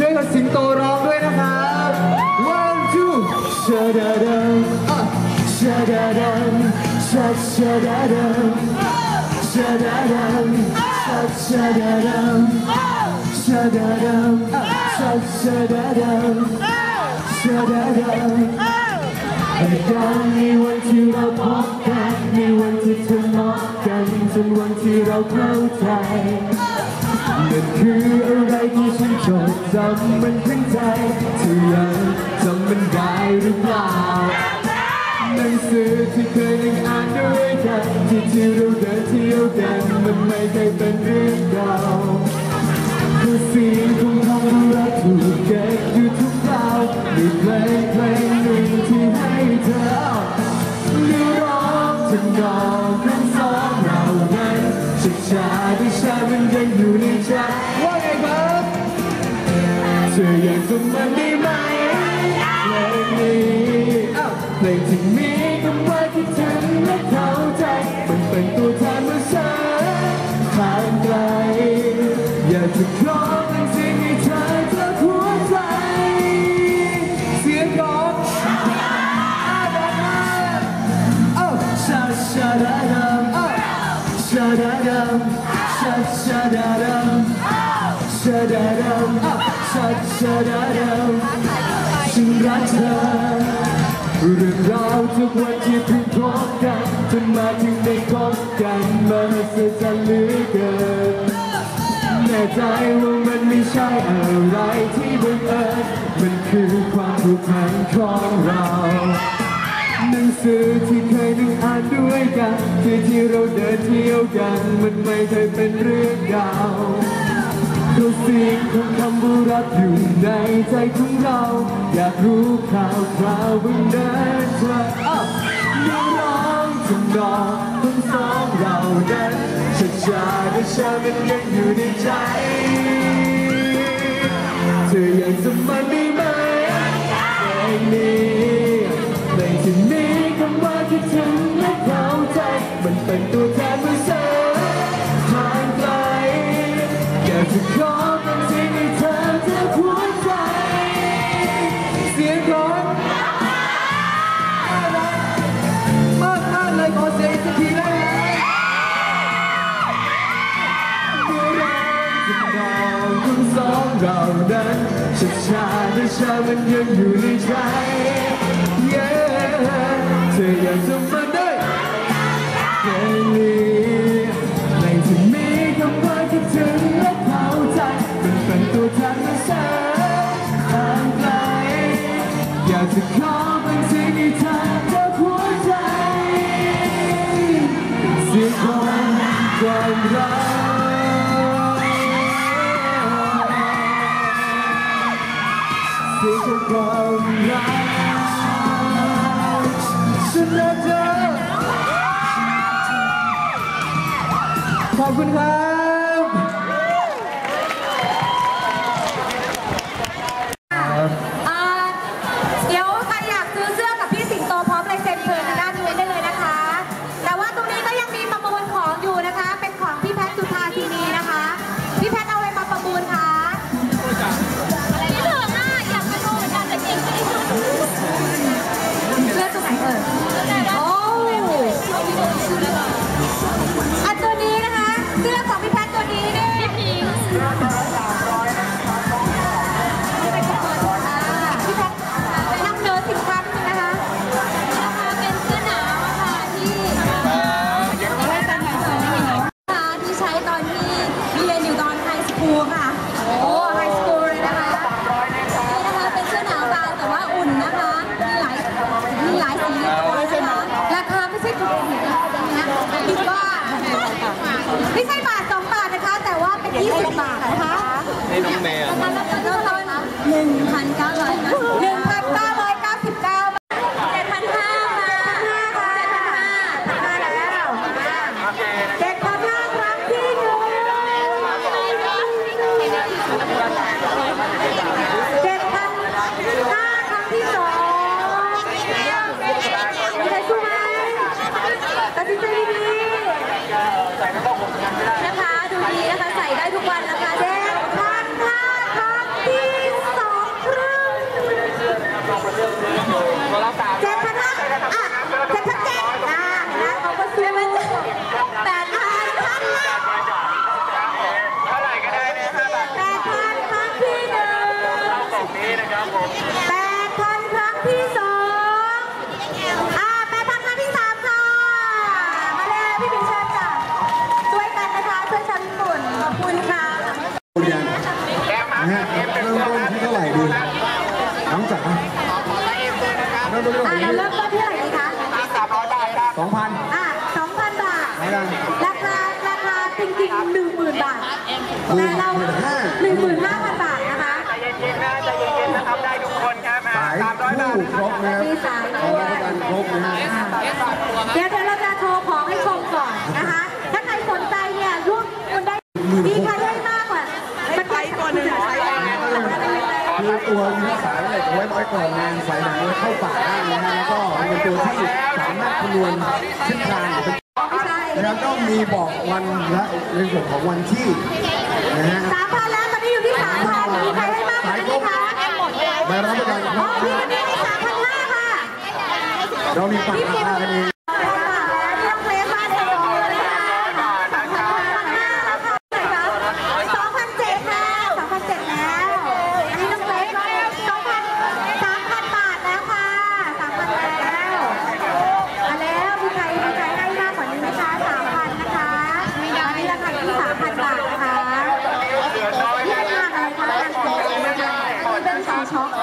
ช่วยกับสิงโตร้องด้วยนะครับ one two ชาดาดัมอะชาดาดัมชาชาดาดัมชาดาดัมชาชาดาดัมชาดาดัมอะชาชาดาดัมชาดาดัมในการในวันที่เราพบกันในวันที่ทะเลาะกันจนวันที่เราเข้าใจ นั่นคืออะไรที่ฉันจดจำมันขึ้นใจเธอยังจำมันได้หรือเปล่าหนังสือที่เคยนั่งอ่านด้วยกันที่ที่เราเดินเที่ยวกันมันไม่เคยเป็นเรื่องเก่าคือเสียงของคำรักถูกเก็บอยู่ทุกคราวมีเพลงเพลงหนึ่งที่ให้เธอเรียกร้องถึงดอกคำสองเรานั้นชัดชาที่ชามันยังอยู่ใน มันได้ไหมเพลงนี้เพลงที่มีคำว่าคิดถึงและเข้าใจ มันเป็นตัวแทนเมื่อฉันทางไกล อยากจะขอเป็นสิ่งที่เธอจะหัวใจ เสียงของอาดามาโอ้ชาชาดาดัมโอ้ชาดาดัมชาชาดาดัม ชาดาดัมโอ้ชาชาดามฉันรักเธอเรื่องราวทุกวันที่เพิ่งพบกันจนมาถึงได้พบกันมหัศจรรย์เหลือเกินแน่ใจว่ามันไม่ใช่อะไรที่บังเอิญมันคือความผูกพันของเราหนังสือที่เคยนั่งอ่านด้วยกันที่ที่เราเดินเที่ยวกัน มันไม่เคยเป็นเรื่องยาว ตัวเสียงของคำว่ารักอยู่ในใจของเรา อยากรู้ข่าวคราวบนเดินเธออ้าวน้องร้องทำนองทั้งสองเรานั้นชาชาและชามันยังอยู่ในใจ เธออยากจะมันได้ไหมเพลงนี้ และชามันยังอยู่ในใจ Yeah เธออยากจะมาได้แค่นี้ ความรักฉันรักเธอขอบคุณครับ ไม่ใช่บาทสองบาทนะคะ แต่ว่าเป็น 20 บาทนะคะ ให้น้องแมว แต่เราหมื่นห้าหนึ่งหมื่นห้าพันบาทนะคะใจเย็นๆนะใจเย็นๆนะครับได้ทุกคนครับสายสามร้อยบาทคู่ครบนะครับมีสายขอรับประกันครบนะฮะเดี๋ยวเดี๋ยวเราจะโชว์ของให้ชมก่อนนะคะ ถ้าใครสนใจเนี่ยร่วมคุณได้มีใครได้มากกว่ามันใช้ตัวหนึ่งใช้อะไรยังไงคือตัวนี้สายเหล็กเอาไว้ร้อยกล่องงานสายหนังไว้เข้าป่าได้นะฮะแล้วก็มันเป็นตัวที่สามารถคำนวณทิศทางหรือเป็นไม่ใช่แล้วก็มีบอกวันและในส่วนของวันที่ นะฮะสามพันแล้วตอนนี้อยู่ที่สามพันมีใครให้มากกว่านี้ไหมคะใบรับประกันครอ๋อบพี่วันนี้ให้สามพันห้าค่ะ เรามีปักราคากันเอง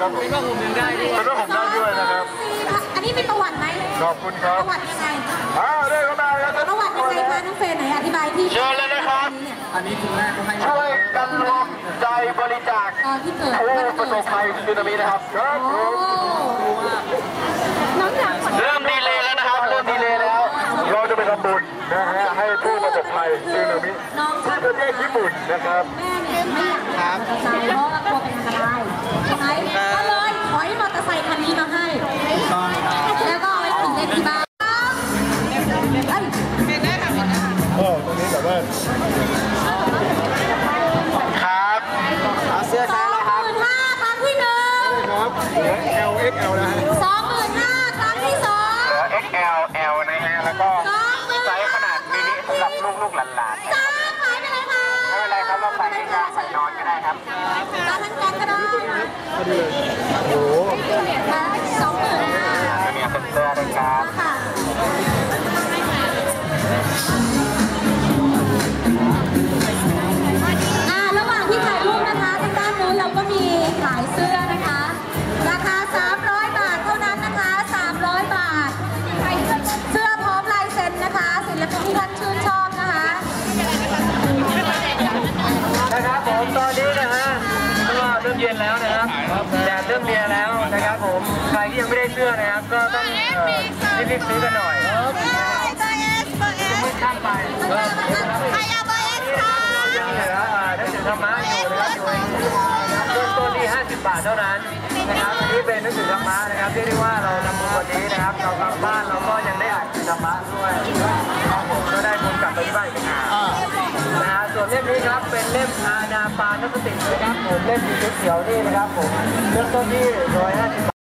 ครับผมเป็นผ้าห่มยังได้ด้วยเป็นผ้าห่มได้ด้วยนะครับ อันนี้มีประวัติไหมขอบคุณครัปบระวัติยังไงอ่าได้เข้ามาแล้วประวัติยังไงคะน้องเฟรนไหนอธิบายที่เชิญเลยนะครับอันนี้คุณแม่ก็ให้ช่วยกันรวมใจบริจาคตอนที่เกิดผู้วันประสเกิบดภัยสึนามินะครับครับโอ้น้องอยากขอเริ่มดีเลยแล้วนะครับ เริ่มดีเลยแล้ว เราจะไปทำบุญนะฮะให้ผู้ประสบภัยสึนามิน้องที่ประเทศญี่ปุ่นนะครับแม่เนี่ยไม่อยากขับมอเตอร์ไซค์เพรา ผมตอนนี้นะฮะก็เริ่มเย็นแล้วนะครับแดดเริ่มเรียนแล้วนะครับผมใครที่ยังไม่ได้เสื้อนะครับ ก็ต้องเอ่อรีบๆซื้อกันหน่อยเบอร์เอสเบอร์เอสไม่ข้ามไปใครเอเบอร์เอสค่ะยังเหลืออ่าหนังสือธรรมะอยู่นะครับอยู่เริ่มต้นที่ 50 บาทเท่านั้นนะครับอันนี้เป็นหนังสือธรรมะนะครับเรียกได้ว่าเราทำบุญวันนี้นะครับเรากลับบ้านเราก็ยังได้อ่านหนังสือธรรมะด้วยครับผมก็ได้บุญกลับไปที่บ้านอีกต่างหากนะ ส่วนเล่มนี้ครับเป็นเล่มอาณาปานสตินะครับผมเล่มสีเขียวๆนี่นะครับผมเริ่มต้นที่150